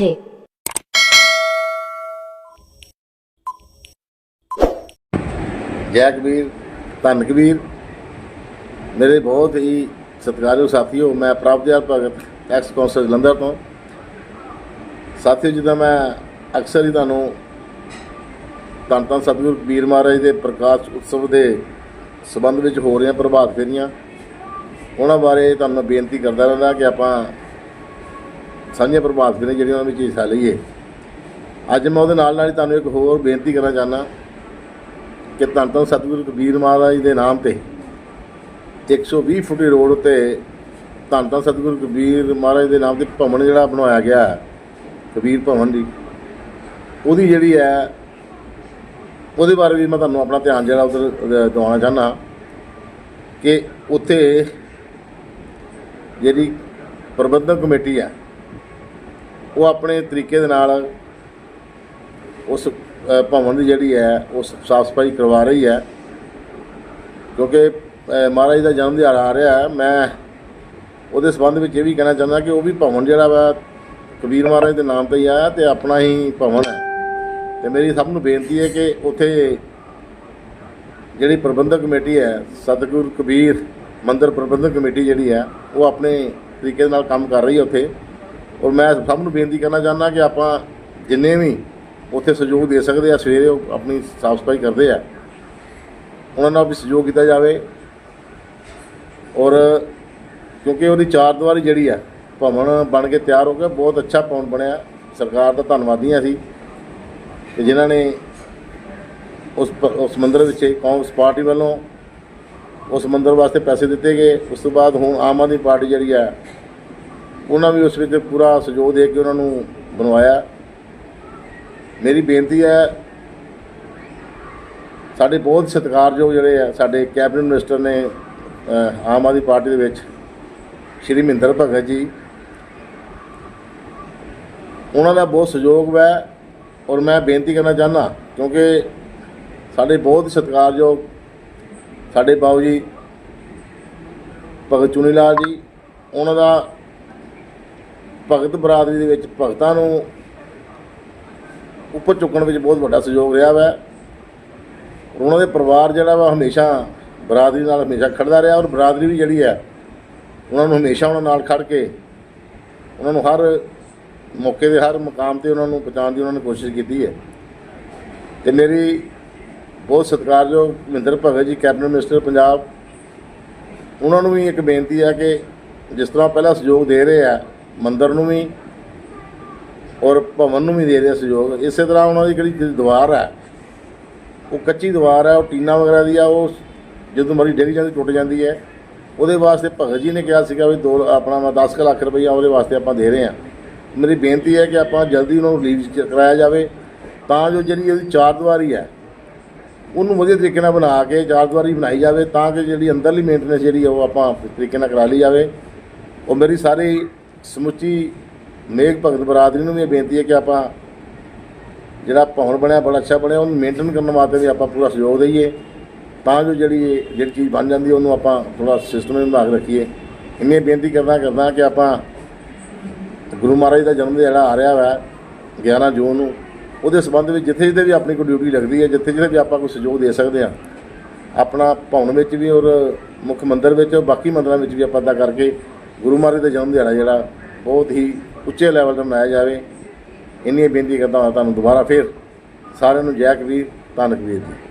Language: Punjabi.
ਇੱਥੇ ਜੈ ਕਬੀਰ ਧੰਨ ਕਬੀਰ ਮੇਰੇ ਬਹੁਤ ਹੀ ਸਤਿਕਾਰਯੋਗ ਸਾਥੀਓ, ਮੈਂ ਪ੍ਰਭਜੋਤ ਭਗਤ ਐਕਸ ਕੌਂਸਲ ਜਲੰਧਰ ਤੋਂ। ਸਾਥੀਓ, ਜਿੱਦਾਂ ਮੈਂ ਅਕਸਰ ਹੀ ਤੁਹਾਨੂੰ ਧੰਨ ਧੰਨ ਸਤਿਗੁਰੂ ਕਬੀਰ ਮਹਾਰਾਜ ਦੇ ਪ੍ਰਕਾਸ਼ ਉਤਸਵ ਦੇ ਸਬੰਧ ਵਿੱਚ ਹੋ ਰਹੀਆਂ ਪ੍ਰਭਾਤ ਫੇਰੀਆਂ, ਉਹਨਾਂ ਬਾਰੇ ਤੁਹਾਨੂੰ ਮੈਂ ਬੇਨਤੀ ਕਰਦਾ ਰਹਿੰਦਾ ਕਿ ਆਪਾਂ ਸਾਂਝੀਆਂ ਪ੍ਰਭਾਵਿਤ ਨੇ ਜਿਹੜੀਆਂ ਉਹਨਾਂ ਵਿੱਚ ਹਿੱਸਾ ਲਈਏ। ਅੱਜ ਮੈਂ ਉਹਦੇ ਨਾਲ ਨਾਲ ਹੀ ਤੁਹਾਨੂੰ ਇੱਕ ਹੋਰ ਬੇਨਤੀ ਕਰਨਾ ਚਾਹੁੰਦਾ। ਕਿ ਧੰਨ ਧੰਨ ਸਤਿਗੁਰੂ ਕਬੀਰ ਮਹਾਰਾਜ ਦੇ ਨਾਮ ਤੇ 120 ਫੁੱਟ ਰੋਡ ਉੱਤੇ ਧੰਨ ਧੰਨ ਸਤਿਗੁਰੂ ਕਬੀਰ ਮਹਾਰਾਜ ਦੇ ਨਾਮ ਤੇ ਭਵਨ ਜਿਹੜਾ ਬਣਵਾਇਆ ਗਿਆ ਹੈ, ਕਬੀਰ ਭਵਨ ਦੀ ਉਹਦੀ ਜਿਹੜੀ ਹੈ, ਉਹਦੇ ਬਾਰੇ ਵੀ ਮੈਂ ਤੁਹਾਨੂੰ ਆਪਣਾ ਧਿਆਨ ਜਿਹੜਾ ਉਧਰ ਦਿਵਾਉਣਾ ਚਾਹੁੰਦਾ। ਕਿ ਉੱਥੇ ਜਿਹੜੀ ਪ੍ਰਬੰਧਕ ਕਮੇਟੀ ਹੈ ਉਹ ਆਪਣੇ ਤਰੀਕੇ ਦੇ ਨਾਲ ਉਸ ਭਵਨ ਦੀ ਜਿਹੜੀ ਹੈ, ਉਹ ਸਾਫ਼ ਸਫ਼ਾਈ ਕਰਵਾ ਰਹੀ ਹੈ। ਕਿਉਂਕਿ ਮਹਾਰਾਜ ਦਾ ਜਨਮ ਦਿਹਾੜਾ ਆ ਰਿਹਾ ਹੈ। ਮੈਂ ਉਹਦੇ ਸੰਬੰਧ ਵਿੱਚ ਇਹ ਵੀ ਕਹਿਣਾ ਚਾਹੁੰਦਾ ਕਿ ਉਹ ਵੀ ਭਵਨ ਜਿਹੜਾ ਵਾ, ਕਬੀਰ ਮਹਾਰਾਜ ਦੇ ਨਾਮ ਤੇ ਹੀ ਆਇਆ ਤੇ ਆਪਣਾ ਹੀ ਭਵਨ ਹੈ। ਤੇ ਮੇਰੀ ਸਭ ਨੂੰ ਬੇਨਤੀ ਹੈ ਕਿ ਉੱਥੇ ਜਿਹੜੀ ਪ੍ਰਬੰਧਕ ਕਮੇਟੀ ਹੈ, ਸਤਿਗੁਰ ਕਬੀਰ ਮੰਦਰ ਪ੍ਰਬੰਧਕ ਕਮੇਟੀ ਜਿਹੜੀ ਹੈ, ਉਹ ਆਪਣੇ ਤਰੀਕੇ ਦੇ ਨਾਲ ਕੰਮ ਕਰ ਰਹੀ ਹੈ ਉੱਥੇ। ਔਰ ਮੈਂ ਸਭ ਨੂੰ ਬੇਨਤੀ ਕਰਨਾ ਚਾਹੁੰਦਾ ਕਿ ਆਪਾਂ ਜਿੰਨੇ ਵੀ ਉੱਥੇ ਸਹਿਯੋਗ ਦੇ ਸਕਦੇ ਆ, ਸਵੇਰੇ ਉਹ ਆਪਣੀ ਸਾਫ਼ ਸਫ਼ਾਈ ਕਰਦੇ ਆ। ਉਹਨਾਂ ਨਾਲ ਵੀ ਸਹਿਯੋਗ ਕੀਤਾ ਜਾਵੇ। ਔਰ ਕਿਉਂਕਿ ਉਹਦੀ ਚਾਰ ਦੀਵਾਰੀ ਜਿਹੜੀ ਆ, ਭਵਨ ਬਣ ਕੇ ਤਿਆਰ ਹੋ ਗਿਆ ਬਹੁਤ ਅੱਛਾ ਭਵਨ ਬਣਿਆ। ਸਰਕਾਰ ਦਾ ਧੰਨਵਾਦੀ ਹਾਂ ਅਸੀਂ। ਕਿ ਜਿਨ੍ਹਾਂ ਨੇ ਉਸ ਪ- ਉਸ ਮੰਦਿਰ ਵਿੱਚ ਕਾਂਗਰਸ ਪਾਰਟੀ ਵੱਲੋਂ ਉਸ ਮੰਦਰ ਵਾਸਤੇ ਪੈਸੇ ਦਿੱਤੇ ਗਏ। ਉਸ ਤੋਂ ਬਾਅਦ ਹੁਣ ਆਮ ਆਦਮੀ ਪਾਰਟੀ ਜਿਹੜੀ ਹੈ ਉਹਨਾਂ ਵੀ ਉਸ ਵਿੱਚ ਪੂਰਾ ਸਹਿਯੋਗ ਦੇ ਕੇ ਉਹਨਾਂ ਨੂੰ ਬਣਵਾਇਆ। ਮੇਰੀ ਬੇਨਤੀ ਹੈ, ਸਾਡੇ ਬਹੁਤ ਸਤਿਕਾਰਯੋਗ ਜਿਹੜੇ ਆ, ਸਾਡੇ ਕੈਬਨਿਟ ਮਿਨਿਸਟਰ ਨੇ ਆਮ ਆਦਮੀ ਪਾਰਟੀ ਦੇ ਵਿੱਚ ਸ਼੍ਰੀ ਮਹਿੰਦਰ ਭਗਤ ਜੀ। ਉਹਨਾਂ ਦਾ ਬਹੁਤ ਸਹਿਯੋਗ ਹੈ ਔਰ ਮੈਂ ਬੇਨਤੀ ਕਰਨਾ ਚਾਹੁੰਦਾ, ਕਿਉਂਕਿ ਸਾਡੇ ਬਹੁਤ ਸਤਿਕਾਰਯੋਗ ਸਾਡੇ ਬਾਊ ਜੀ, ਭਗਤ ਚੁਨੀ ਲਾਲ ਜੀ, ਉਹਨਾਂ ਦਾ ਭਗਤ ਬਰਾਦਰੀ ਦੇ ਵਿੱਚ ਭਗਤਾਂ ਨੂੰ ਉੱਪਰ ਚੁੱਕਣ ਵਿੱਚ ਬਹੁਤ ਵੱਡਾ ਸਹਿਯੋਗ ਰਿਹਾ ਵਾ। ਉਹਨਾਂ ਦੇ ਪਰਿਵਾਰ ਜਿਹੜਾ ਵਾ ਹਮੇਸ਼ਾ ਬਰਾਦਰੀ ਨਾਲ ਹਮੇਸ਼ਾ ਖੜਦਾ ਰਿਹਾ ਔਰ ਬਰਾਦਰੀ ਵੀ ਜਿਹੜੀ ਹੈ ਉਹਨਾਂ ਨੂੰ ਹਮੇਸ਼ਾ ਉਹਨਾਂ ਨਾਲ ਖੜ ਕੇ ਉਹਨਾਂ ਨੂੰ ਹਰ ਮੌਕੇ ਦੇ ਹਰ ਮੁਕਾਮ ਤੇ ਉਹਨਾਂ ਨੂੰ ਪਹੁੰਚਾਉਣ ਦੀ ਉਹਨਾਂ ਨੇ ਕੋਸ਼ਿਸ਼ ਕੀਤੀ ਹੈ। ਤੇ ਮੇਰੀ ਬਹੁਤ ਸਤਿਕਾਰਯੋਗ ਮਹਿੰਦਰ ਭਗਤ ਜੀ, ਕੈਬਨਿਟ ਮਿਨਿਸਟਰ ਪੰਜਾਬ, ਉਹਨਾਂ ਨੂੰ ਵੀ ਇੱਕ ਬੇਨਤੀ ਹੈ ਕਿ ਜਿਸ ਤਰ੍ਹਾਂ ਪਹਿਲਾਂ ਸਹਿਯੋਗ ਦੇ ਰਹੇ ਆ ਮੰਦਰ ਨੂੰ ਵੀ ਔਰ ਭਵਨ ਨੂੰ ਵੀ ਦੇ ਰਿਹਾ ਸਹਿਯੋਗ। ਇਸੇ ਤਰ੍ਹਾਂ ਉਹਨਾਂ ਦੀ ਜਿਹੜੀ ਜਿਹੜੀ ਦੀਵਾਰ ਹੈ, ਉਹ ਕੱਚੀ ਦੀਵਾਰ ਹੈ, ਉਹ ਟੀਨਾ ਵਗੈਰਾ ਦੀ ਆ, ਉਹ ਜਦੋਂ ਮਰੀ ਡਿੱਗ ਜਾਂਦੀ, ਟੁੱਟ ਜਾਂਦੀ ਹੈ। ਉਹਦੇ ਵਾਸਤੇ ਭਗਤ ਜੀ ਨੇ ਕਿਹਾ ਸੀਗਾ ਵੀ ਦੋ, ਆਪਣਾ ਮੈਂ 10 ਕੁ ਲੱਖ ਰੁਪਈਆ ਉਹਦੇ ਵਾਸਤੇ ਆਪਾਂ ਦੇ ਰਹੇ ਹਾਂ। ਮੇਰੀ ਬੇਨਤੀ ਹੈ ਕਿ ਆਪਾਂ ਜਲਦੀ ਉਹਨਾਂ ਨੂੰ ਰਿਲੀਜ਼ ਕਰਾਇਆ ਜਾਵੇ, ਤਾਂ ਜੋ ਜਿਹੜੀ ਉਹਦੀ ਚਾਰ ਦੀਵਾਰੀ ਹੈ, ਉਹਨੂੰ ਵਧੀਆ ਤਰੀਕੇ ਨਾਲ ਬਣਾ ਕੇ ਚਾਰ ਦੀਵਾਰੀ ਬਣਾਈ ਜਾਵੇ, ਤਾਂ ਕਿ ਜਿਹੜੀ ਅੰਦਰਲੀ ਮੇਨਟੇਨੈਂਸ ਜਿਹੜੀ ਹੈ ਉਹ ਆਪਾਂ ਤਰੀਕੇ ਨਾਲ ਕਰਾ ਲਈ ਜਾਵੇ। ਉਹ ਮੇਰੀ ਸਾਰੀ ਸਮੁੱਚੀ ਨੇਕ ਭਗਤ ਬਰਾਦਰੀ ਨੂੰ ਵੀ ਇਹ ਬੇਨਤੀ ਹੈ ਕਿ ਆਪਾਂ ਜਿਹੜਾ ਭਵਨ ਬਣਿਆ, ਬੜਾ ਅੱਛਾ ਬਣਿਆ, ਉਹਨੂੰ ਮੇਨਟੇਨ ਕਰਨ ਵਾਸਤੇ ਵੀ ਆਪਾਂ ਪੂਰਾ ਸਹਿਯੋਗ ਦਈਏ। ਤਾਂ ਜੋ ਜਿਹੜੀ ਇਹ- ਜਿਹੜੀ ਚੀਜ਼ ਬਣ ਜਾਂਦੀ ਉਹਨੂੰ ਆਪਾਂ ਥੋੜਾ ਸਿਸਟਮ ਬਣਾ ਕੇ ਰੱਖੀਏ। ਇੰਨੀ ਬੇਨਤੀ ਕਰਨਾ ਕਰਦਾ ਕਿ ਆਪਾਂ ਗੁਰੂ ਮਹਾਰਾਜ ਦਾ ਜਨਮ ਦਿਹਾੜਾ ਆ ਰਿਹਾ ਵਾ 11 ਜੂਨ ਨੂੰ। ਉਹਦੇ ਸੰਬੰਧ ਵਿੱਚ ਜਿੱਥੇ ਜਿੱਥੇ ਵੀ ਆਪਣੀ ਕੋਈ ਡਿਊਟੀ ਲੱਗਦੀ ਹੈ, ਜਿੱਥੇ ਜਿੱਥੇ ਵੀ ਆਪਾਂ ਕੋਈ ਸਹਿਯੋਗ ਦੇ ਸਕਦੇ ਹਾਂ। ਆਪਣਾ ਭਵਨ ਵਿੱਚ ਵੀ ਔਰ ਮੁੱਖ ਮੰਦਰ ਵਿੱਚ, ਬਾਕੀ ਮੰਦਰਾਂ ਵਿੱਚ ਵੀ ਆਪਾਂ ਦਾ ਕਰਕੇ ਗੁਰੂ ਮਹਾਰਾਜ ਦਾ ਜਨਮ ਦਿਹਾੜਾ ਜਿਹੜਾ ਬਹੁਤ ਹੀ ਉੱਚੇ ਲੈਵਲ ਤੇ ਮਨਾਇਆ ਜਾਵੇ। ਇੰਨੀ ਬੇਨਤੀ ਕਰਦਾ ਹਾਂ ਤੁਹਾਨੂੰ ਦੁਬਾਰਾ ਫੇਰ ਸਾਰਿਆਂ ਨੂੰ ਜੈ ਕਬੀਰ, ਧੰਨ ਕਬੀਰ ਜੀ।